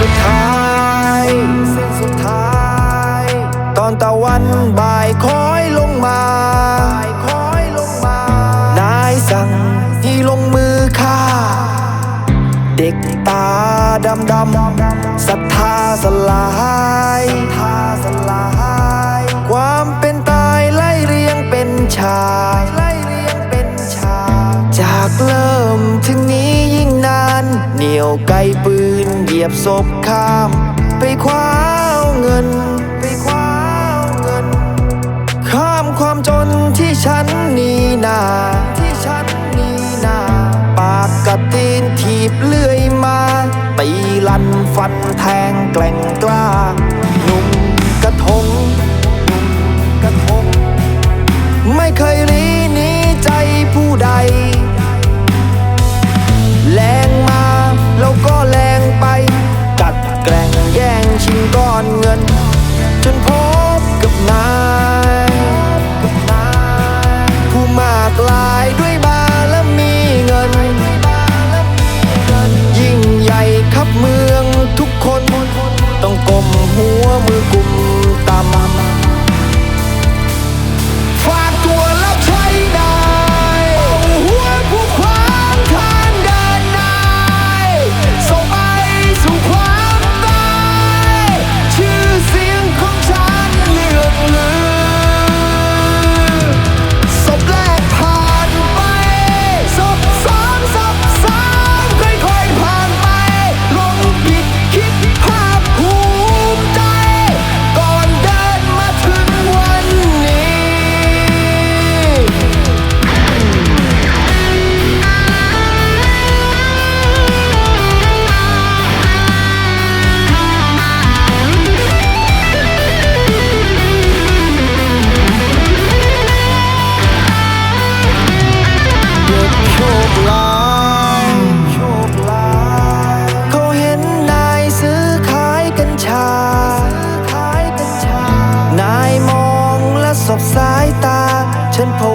สุดท้ายสิ้นสุดท้าย ตอนตะวันบ่ายคอยลงมาคอยลงมา นายสั่งที่ลงมือฆ่า เด็กตาดำดำศรัทธาสลายทาสลาย ความเป็นตายไล่เรียงเป็นชายไล่เรียงเป็นชาย จากเริ่มถึงนี้ยิ่งนาน เหนียวไกลปืน ยียบศพข้าม ไปคว้าเงิน ไปคว้าเงิน ข้ามความจนที่ฉันนี่นาที่ฉันนี่นาปากกับตีนถีบเลื่อยมา ตีลันฟันแทงแกล่งกล้าหนุ่มกระทงกระทงไม่เคยรีหนี้ใจผู้ใดา